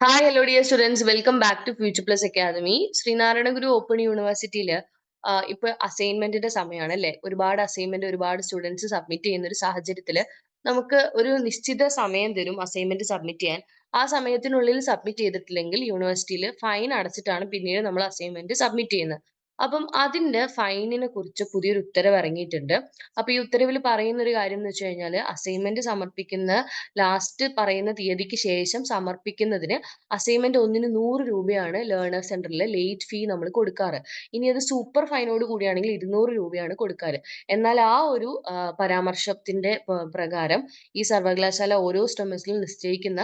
Hi hello dear students welcome back to future plus academy Sreenarayana Guru open യൂണിവേഴ്സിറ്റിയിൽ ഇപ്പൊ അസൈൻമെന്റിന്റെ സമയമാണ് അല്ലെ? ഒരുപാട് അസൈൻമെന്റ് ഒരുപാട് സ്റ്റുഡൻസ് സബ്മിറ്റ് ചെയ്യുന്ന ഒരു സാഹചര്യത്തിൽ നമുക്ക് ഒരു നിശ്ചിത സമയം തരും അസൈൻമെന്റ് സബ്മിറ്റ് ചെയ്യാൻ. ആ സമയത്തിനുള്ളിൽ സബ്മിറ്റ് ചെയ്തിട്ടില്ലെങ്കിൽ യൂണിവേഴ്സിറ്റിയിൽ ഫൈൻ അടച്ചിട്ടാണ് പിന്നീട് നമ്മൾ അസൈൻമെന്റ് സബ്മിറ്റ് ചെയ്യുന്നത്. അപ്പം അതിന്റെ ഫൈനിനെ കുറിച്ച് പുതിയൊരു ഉത്തരവ് ഇറങ്ങിയിട്ടുണ്ട്. അപ്പൊ ഈ ഉത്തരവിൽ പറയുന്ന ഒരു കാര്യം എന്ന് വെച്ച് കഴിഞ്ഞാൽ അസൈൻമെന്റ് സമർപ്പിക്കുന്ന ലാസ്റ്റ് പറയുന്ന തീയതിക്ക് ശേഷം സമർപ്പിക്കുന്നതിന് അസൈൻമെന്റ് ഒന്നിന് നൂറ് രൂപയാണ് ലേണേഴ്സ് സെന്ററിൽ ലേറ്റ് ഫീ നമ്മൾ കൊടുക്കാറ്. ഇനി അത് സൂപ്പർ ഫൈനോട് കൂടിയാണെങ്കിൽ ഇരുന്നൂറ് രൂപയാണ് കൊടുക്കാറ്. എന്നാൽ ആ ഒരു പരാമർശത്തിന്റെ പ്രകാരം ഈ സർവകലാശാല ഓരോ സെമസ്റ്ററിൽ നിശ്ചയിക്കുന്ന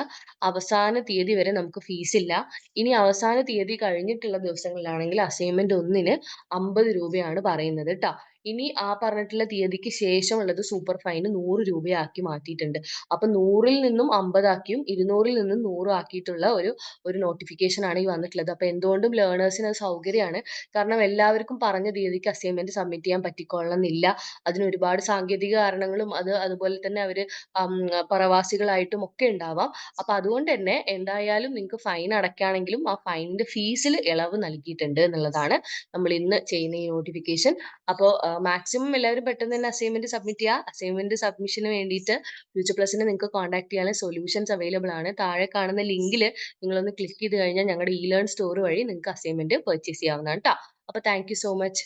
അവസാന തീയതി വരെ നമുക്ക് ഫീസ് ഇല്ല. ഇനി അവസാന തീയതി കഴിഞ്ഞിട്ടുള്ള ദിവസങ്ങളിലാണെങ്കിൽ അസൈൻമെന്റ് ഒന്നിന് അമ്പത് രൂപയാണ് പറയുന്നത് കേട്ടോ ഇനി ആ പറഞ്ഞിട്ടുള്ള തീയതിക്ക് ശേഷമുള്ളത് സൂപ്പർ ഫൈൻ നൂറ് രൂപയാക്കി മാറ്റിയിട്ടുണ്ട്. അപ്പൊ നൂറിൽ നിന്നും അമ്പതാക്കിയും ഇരുന്നൂറിൽ നിന്നും നൂറും ആക്കിയിട്ടുള്ള ഒരു ഒരു നോട്ടിഫിക്കേഷൻ ആണ് ഈ വന്നിട്ടുള്ളത്. അപ്പൊ എന്തുകൊണ്ടും ലേണേഴ്സിന് അത് സൗകര്യമാണ്. കാരണം എല്ലാവർക്കും പറഞ്ഞ തീയതിക്ക് അസൈൻമെന്റ് സബ്മിറ്റ് ചെയ്യാൻ പറ്റിക്കൊള്ളണമെന്നില്ല. അതിന് ഒരുപാട് സാങ്കേതിക കാരണങ്ങളും അത് അതുപോലെ തന്നെ അവർ പ്രവാസികളായിട്ടും ഒക്കെ ഉണ്ടാവാം. അപ്പൊ അതുകൊണ്ട് തന്നെ എന്തായാലും നിങ്ങൾക്ക് ഫൈൻ അടയ്ക്കുകയാണെങ്കിലും ആ ഫൈനിന്റെ ഫീസിൽ ഇളവ് നൽകിയിട്ടുണ്ട് എന്നുള്ളതാണ് നമ്മൾ ഇന്ന് ചെയ്യുന്ന ഈ നോട്ടിഫിക്കേഷൻ അപ്പോൾ മാക്സിമം എല്ലാവരും പെട്ടെന്ന് തന്നെ അസൈൻമെന്റ് സബ്മിറ്റ് ചെയ്യുക അസൈൻമെന്റ് സബ്മിഷന് വേണ്ടിയിട്ട് ഫ്യൂച്ചർ പ്ലസിനെ നിങ്ങൾക്ക് കോൺടാക്ട് ചെയ്യാനുള്ള സൊല്യൂഷൻസ് അവൈലബിൾ ആണ്. താഴെ കാണുന്ന ലിങ്കിൽ നിങ്ങളൊന്ന് ക്ലിക്ക് ചെയ്ത് കഴിഞ്ഞാൽ ഞങ്ങളുടെ ഇ ലേൺ സ്റ്റോർ വഴി നിങ്ങൾക്ക് അസൈൻമെന്റ് പർച്ചേസ് ചെയ്യാവുന്നതാണ് കേട്ടോ അപ്പൊ താങ്ക് യു സോ മച്ച്